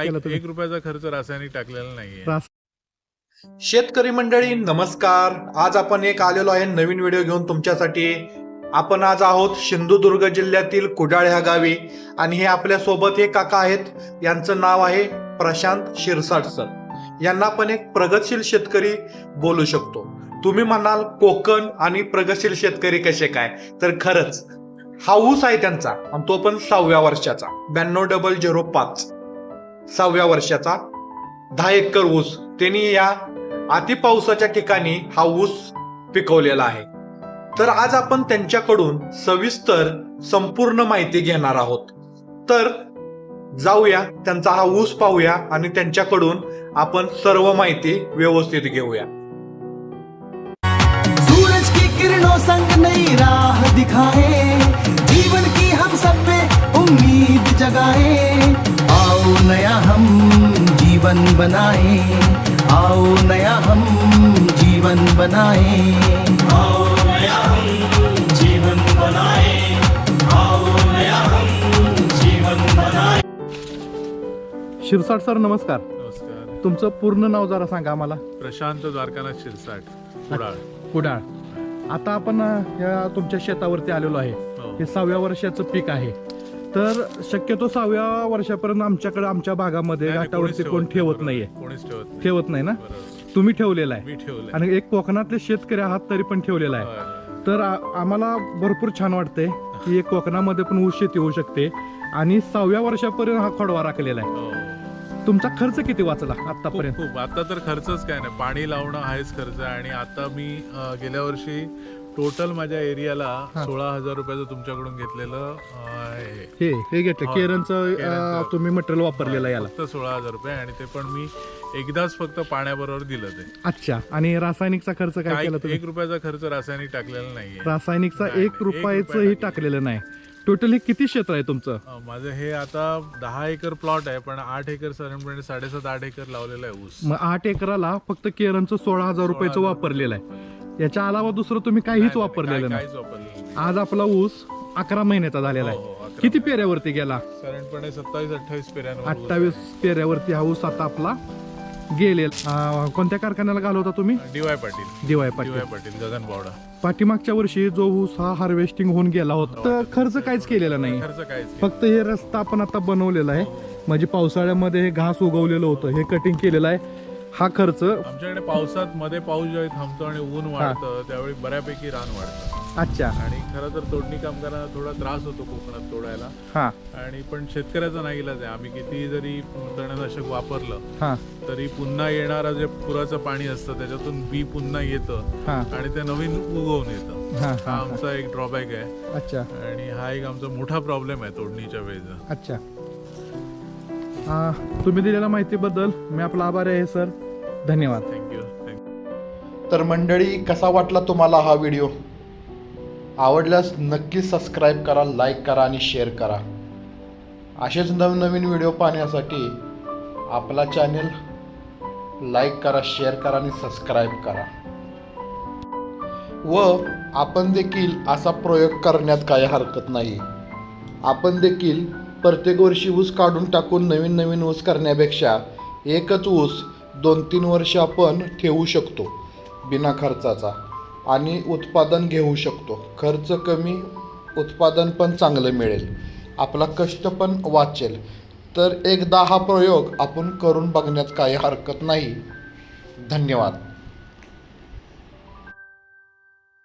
केला एक तुम्ही? एक रुपयाचा खर्च रासायनिक टाकलेला नाहीये. रास- शेतकरी मंडळी नमस्कार. आज आपण एक आलेलो आहे नवीन व्हिडिओ घेऊन तुमच्यासाठी. आपण आज आहोत सिंधुदुर्ग जिल्ह्यातील कुडाळ ह्या गावी आणि हे आपल्यासोबत हे काका आहेत. यांचं नाव आहे प्रशांत शिरसाट सर. यांना आपण एक प्रगतशील शेतकरी बोलू शकतो. तुम्ही म्हणाल कोकण आणि प्रगतशील शेतकरी कसे काय? तर खरंच हा ऊस आहे त्यांचा आणि तो पण सहाव्या वर्षाचा. ब्याण्णव डबल झिरो पाच. सहाव्या वर्षाचा. दहा एकर ऊस. त्यांनी या अतिपावसाच्या ठिकाणी हा ऊस पिकवलेला आहे. तर आज आपण त्यांच्याकडून सविस्तर संपूर्ण माहिती घेणार आहोत. तर जाऊया त्यांचा हा ऊस पाहूया आणि त्यांच्याकडून आपण सर्व माहिती व्यवस्थित घेऊया. सूरज की किरणों संग नई राह दिखा बनाए। आओ नया हम जीवन बनाए। आओ नया हम जीवन बनाए। आओ नया हम जीवन बनाए। शिरसाट सर नमस्कार. नमस्कार. तुमचं पूर्ण नाव जरा सांगा आम्हाला. प्रशांत द्वारकानाथ शिरसाट कुडाळ. कुडाळ. आता आपण या तुमच्या शेतावरती आलेलो आहे. हो. हे सहाव्या वर्षाचं पीक आहे. तर शक्यतो सहाव्या वर्षापर्यंत आमच्याकडे आमच्या भागामध्ये नाही, घाटावरती कोणीच कोण ठेवत ठेवत नाही, नाहीये कोणीच ठेवत नाही. ठेवत नाही ना? बरोबर. तुम्ही ठेवलेला आहे. मी ठेवलंय आणि एक कोकणातले शेतकरी आहात तरी पण ठेवलेला आहे. होय. तर आ- आम्हाला भरपूर छान वाटतंय की एक कोकणामध्ये पण ऊस शेती होऊ शकते. आणि सहाव्या वर्षापर्यंत हा खोडवा राखलेला आहे. हो. तुमचा खर्च किती वाचला खूप आतापर्यंत खूप. आता तर खर्चच काय नाही. पाणी लावणं आहेच खर्च आहे. आणि आता मी अं, गेल्या वर्षी टोटल माझ्या एरियाला. सोळा हजार रुपयाचं तुमच्याकडून घेतलेलं आहे. हे हे घेतलं. हो. केरनचं अ, केरनचं. तुम्ही मटेरियल वापरलेलं याला. फक्त सोळा हजार रुपये आणि ते पण मी एकदाच फक्त पाण्याबरोबर दिलं ते. अच्छा. आणि रासायनिकचा खर्च काय केला तुम्ही? एक रुपयाचा खर्च रासायनिक टाकलेला नाहीये. रासायनिकचा नाही, एक नाही, एक रुपयाचंही रुपया टाकलेलं नाही. टोटल हे किती क्षेत्र आहे तुमचं? अं, माझं हे आता दहा एकर प्लॉट आहे पण आठ एकर साधारणपणे साडेसात आठ एकर लावलेला आहे ऊस. मग आठ एकराला फक्त केरनचं सोळा हजार रुपयाचं वापरलेलं आहे. याच्या अलावा दुसरं तुम्ही काहीच वापरलेलं काय- नाही काहीच वापरलेलं नाही. आज आपला ऊस अकरा महिन्याचा झालेला हो, आहे हो, अकरा किती. पेऱ्यावरती गेला साधारणपणे सत्तावीस अठ्ठावीस पेऱ्यांवर ऊस अठ्ठावीस पेऱ्यावरती हा ऊस आता आपला गेलेला अं, कोणत्या कारखान्याला घालवता तुम्ही आहे. डी वाय पाटील दिवाय डी पाटील पाटील गगन बावडा पाठीमागच्या वर्षी जो ऊस हा हार्वेस्टिंग होऊन गेला होता तर खर्च काहीच केलेला नाही खर्च काहीच नाही. फक्त हे रस्ता आपण आता बनवलेला आहे हो, हो. म्हणजे पावसाळ्यामध्ये हे घास उगवलेलं होतं हे कटिंग केलेलं आहे हा खर्च आमच्याकडे पावसात मध्ये पाऊस ज्यावेळी थांबतो आणि ऊन वाढतं त्यावेळी बऱ्यापैकी रान वाढतं. अच्छा. आणि खरं तर तोडणी कामगारांना थोडा त्रास होतो कोकणात तोडायला. हा. आणि पण शेतकऱ्याचा नाही इलाज आहे आम्ही किती जरी तणनाशक वापरलं हा. तरी पुन्हा येणारं जे पुराचं पाणी असतं त्याच्यातून बी पुन्हा येतं. हा. आणि ते नवीन उगवून येतं. हा हा हा आमचा एक ड्रॉबॅक आहे. अच्छा. आणि हा एक आमचा मोठा प्रॉब्लेम आहे तोडणीच्या वेळेचा. अच्छा. हा, तुम्ही दिलेल्या माहितीबद्दल मी आपला आभारी आहे सर. धन्यवाद. थँक्यू थँक्यू तर मंडळी कसा वाटला तुम्हाला हा व्हिडिओ? आवडल्यास नक्की सबस्क्राईब करा लाईक करा आणि शेअर करा. असेच नवीन नवीन व्हिडिओ पाहण्यासाठी आपला चॅनेल लाईक करा शेअर करा आणि सबस्क्राईब करा. व आपण देखील असा प्रयोग करण्यात काही हरकत नाही. आपण देखील प्रत्येक वर्षी ऊस काढून टाकून नवीन नवीन ऊस करण्यापेक्षा एकच ऊस दोन तीन वर्ष आपण ठेवू शकतो बिना खर्चाचा आणि उत्पादन घेऊ शकतो. खर्च कमी उत्पादन पण चांगलं मिळेल. आपला कष्ट पण वाचेल. तर एकदा हा प्रयोग आपण करून बघण्यात काही हरकत नाही. धन्यवाद.